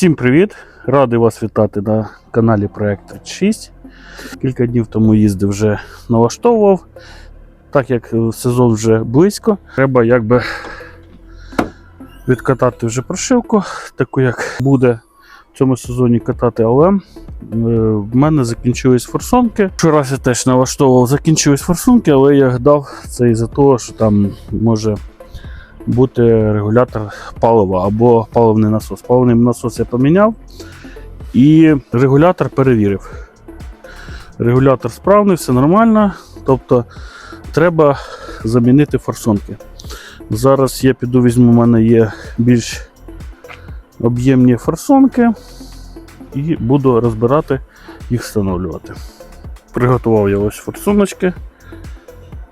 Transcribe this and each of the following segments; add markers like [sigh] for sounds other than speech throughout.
Всім привіт! Радий вас вітати на каналі Проект 36. Кілька днів тому їздив вже налаштовував. Так як е, сезон вже близько, треба якби відкатати вже прошивку, таку як буде в цьому сезоні катати АЛМ. Е, В мене закінчились форсунки. Вчора я теж налаштовував, закінчились форсунки, але я дав це із-за того, що там може бути регулятор палива або паливний насос. Паливний насос я поміняв і регулятор перевірив. Регулятор справний, все нормально. Тобто треба замінити форсунки. Зараз я піду візьму, у мене є більш об'ємні форсунки і буду розбирати їх встановлювати. Приготував я ось форсуночки.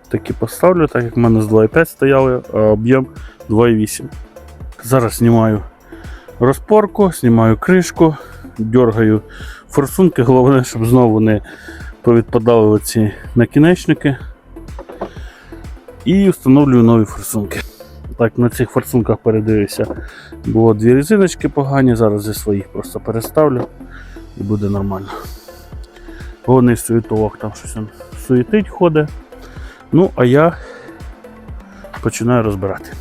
Такі поставлю, так як в мене з 2,5 стояли, а об'єм 2,8. Зараз знімаю розпорку, знімаю кришку, дергаю форсунки. Головне, щоб знову не повідпадали оці накінечники. І встановлюю нові форсунки. Так, на цих форсунках передивився. Було дві резиночки погані, зараз зі своїх просто переставлю і буде нормально. Головний суєтолог там щось він суєтить ходить. Ну, а я починаю розбирати.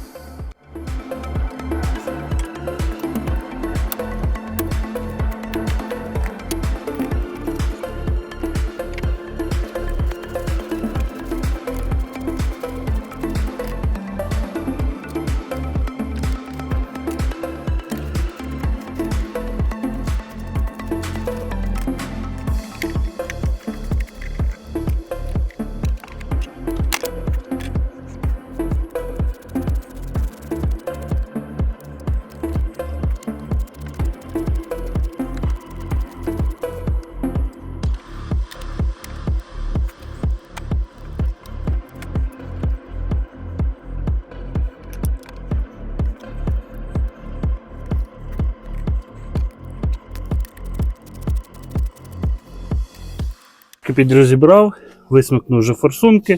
Підрозібрав, висмикнув вже форсунки.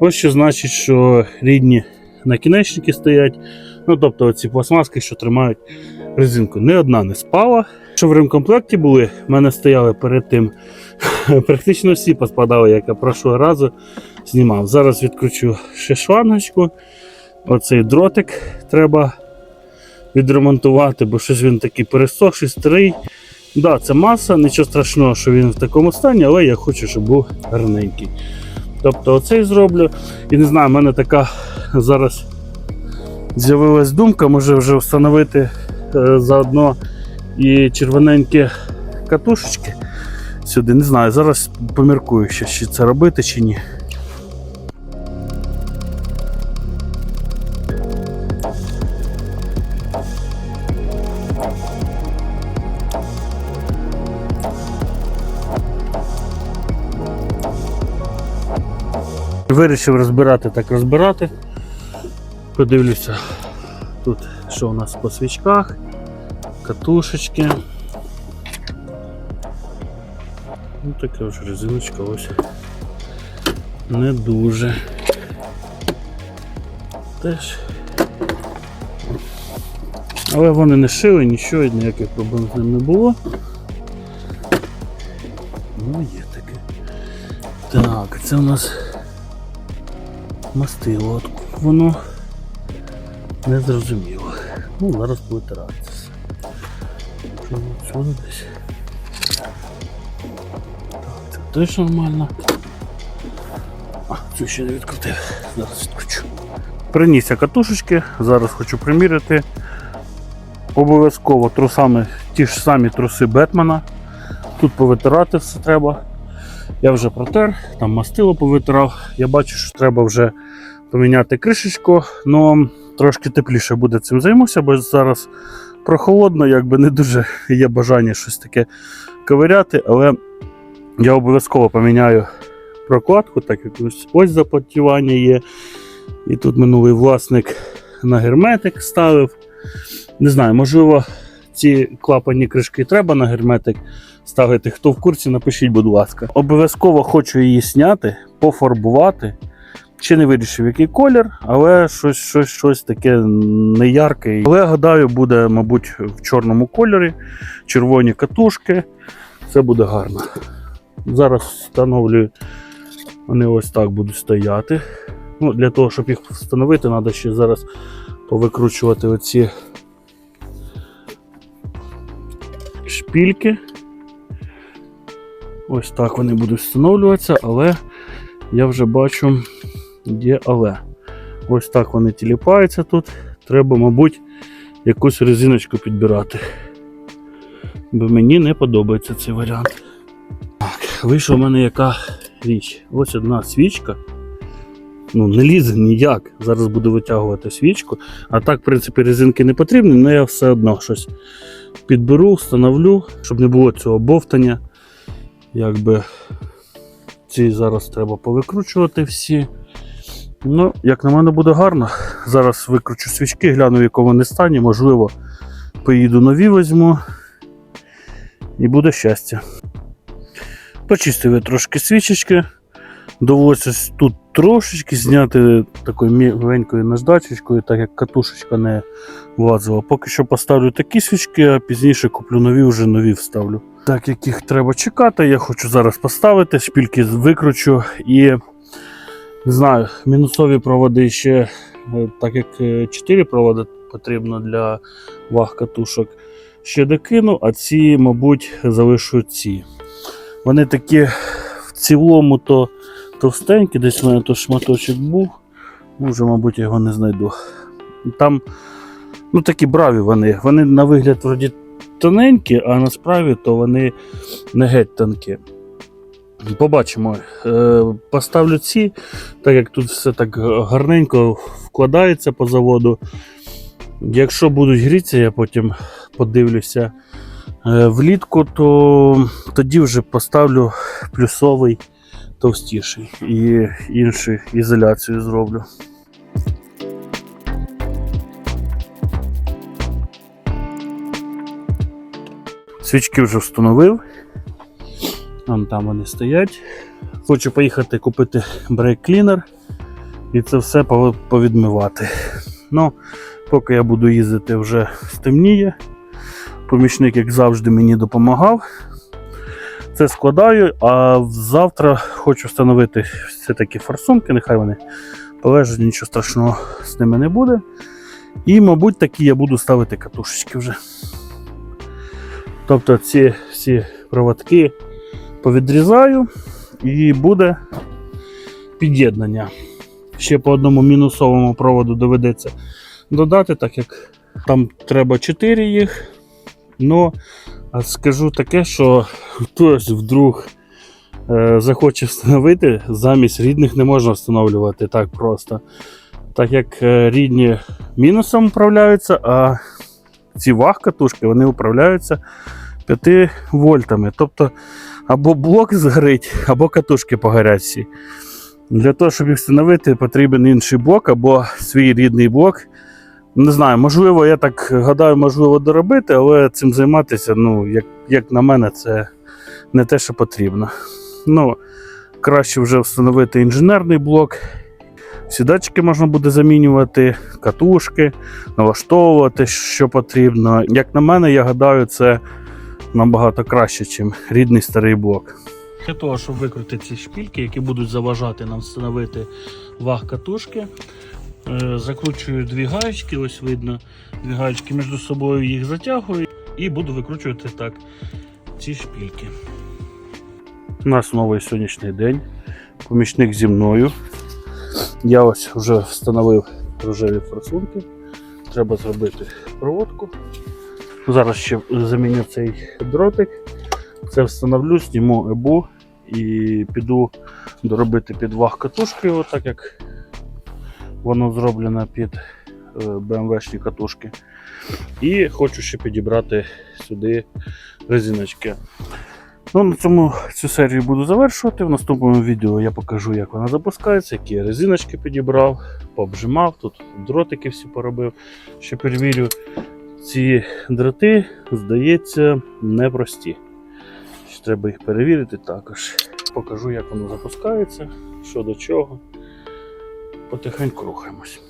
Ось що значить, що рідні накінечники стоять. Ну, тобто оці пластмаски, що тримають резинку. Ні одна не спала. Що в ремкомплекті були, в мене стояли перед тим. [laughs] Практично всі поспадали, як я прошлого разу знімав. Зараз відкручу ще шлангочку. Оцей дротик треба відремонтувати, бо щось він такий пересохший, старий. Да, це маса, нічого страшного, що він в такому стані, але я хочу, щоб був гарненький. Тобто оцей зроблю. І не знаю, в мене така зараз з'явилась думка, може вже встановити е, заодно і червоненькі катушечки сюди. Не знаю, зараз поміркую, ще, чи це робити чи ні. Вирішив розбирати, так розбирати. Подивлюся тут, що у нас по свічках, катушечки. Ну така вже резиночка ось не дуже. Теж. Але вони не шили, нічого, ніяких проблем з ним не було. Ну, є таке. Так, це у нас мастило. От Воно не зрозуміло. Ну, зараз буде тиратися. Що десь. Так, це теж нормально. А, цю ще не відкрутив. Зараз відкручу. Приніс катушечки, зараз хочу приміряти. Обов'язково трусами ті ж самі труси Бетмена. Тут повитирати все треба. Я вже протер, там мастило повитирав. Я бачу, що треба вже поміняти кришечку, але трошки тепліше буде цим займуся, бо зараз прохолодно, якби не дуже є бажання щось таке ковиряти, але я обов'язково поміняю прокладку, так як ось, запотівання є. І тут минулий власник на герметик ставив. Не знаю, можливо, ці клапані кришки треба на герметик ставити. Хто в курсі, напишіть, будь ласка. Обов'язково хочу її зняти, пофарбувати Ще не вирішив, який колір, але щось, щось, щось таке неярке. Але гадаю, буде, мабуть, в чорному кольорі, червоні катушки. Це буде гарно. Зараз встановлюю, вони ось так будуть стояти. Ну, для того, щоб їх встановити, треба ще зараз повикручувати оці шпільки. Ось так вони будуть встановлюватися, але я вже бачу, є але. Ось так вони тіліпаються тут. Треба, мабуть, якусь резиночку підбирати. Бо мені не подобається цей варіант. Так, вийшла в мене яка річ. Ось одна свічка. Ну, не лізе ніяк. Зараз буду витягувати свічку. А так, в принципі, резинки не потрібні, але я все одно щось підберу, встановлю, щоб не було цього бовтання. Якби ці зараз треба повикручувати всі. Ну, як на мене, буде гарно. Зараз викручу свічки, гляну, в якому вони стані. Можливо, поїду нові візьму. І буде щастя. Почистив я трошки свічечки. Довелося тут трошечки зняти такою міленькою наждачечкою, так як катушечка не влазила. Поки що поставлю такі свічки, а пізніше куплю нові, вже нові вставлю. Так як їх треба чекати, я хочу зараз поставити, шпільки викручу і не знаю, мінусові проводи ще, е, так як 4 проводи потрібно для ваг катушок, ще докину, а ці, мабуть, залишу ці. Вони такі в цілому то товстенькі, десь в мене то шматочок був. Вже, мабуть, його не знайду. Там ну, такі браві вони. Вони на вигляд вроді тоненькі, а насправді то вони не геть тонкі. Побачимо. Е, Поставлю ці, так як тут все так гарненько вкладається по заводу. Якщо будуть грітися, я потім подивлюся е, влітку, то тоді вже поставлю плюсовий товстіший і іншу ізоляцію зроблю. Свічки вже встановив. Вон там вони стоять. Хочу поїхати купити брейк-клінер і це все повідмивати. Ну, поки я буду їздити, вже стемніє. Помічник, як завжди, мені допомагав. Це складаю, а завтра хочу встановити все-таки форсунки, нехай вони полежать, нічого страшного з ними не буде. І, мабуть, такі я буду ставити катушечки вже. Тобто ці всі проводки повідрізаю і буде під'єднання. Ще по одному мінусовому проводу доведеться додати, так як там треба 4 їх. Ну, а скажу таке, що хтось вдруг е, захоче встановити, замість рідних не можна встановлювати так просто. Так як е, рідні мінусом управляються, а ці ваг-катушки вони управляються 5 вольтами. Тобто або блок згорить, або катушки погорять всі. Для того, щоб їх встановити, потрібен інший блок або свій рідний блок. Не знаю, можливо, я так гадаю, можливо доробити, але цим займатися, ну, як, як на мене, це не те, що потрібно. Ну, краще вже встановити інженерний блок. Всі датчики можна буде замінювати, катушки, налаштовувати, що потрібно. Як на мене, я гадаю, це набагато краще, ніж рідний старий блок. Для того, щоб викрутити ці шпільки, які будуть заважати нам встановити ваг катушки, закручую дві гаєчки, ось видно, дві гаєчки між собою їх затягую і буду викручувати так ці шпільки. У нас новий сонячний день. Помічник зі мною. Я ось вже встановив рожеві форсунки. Треба зробити проводку. Зараз ще заміню цей дротик. Це встановлю, зніму ебу і піду доробити під ваг катушки, отак як воно зроблено під BMW-шні катушки. І хочу ще підібрати сюди резиночки. Ну, на цьому цю серію буду завершувати. В наступному відео я покажу, як вона запускається, які резиночки підібрав, пообжимав, тут дротики всі поробив. Ще перевірю, ці дроти, здається, непрості. Треба їх перевірити також. Покажу, як воно запускається, що до чого. Потихеньку рухаємось.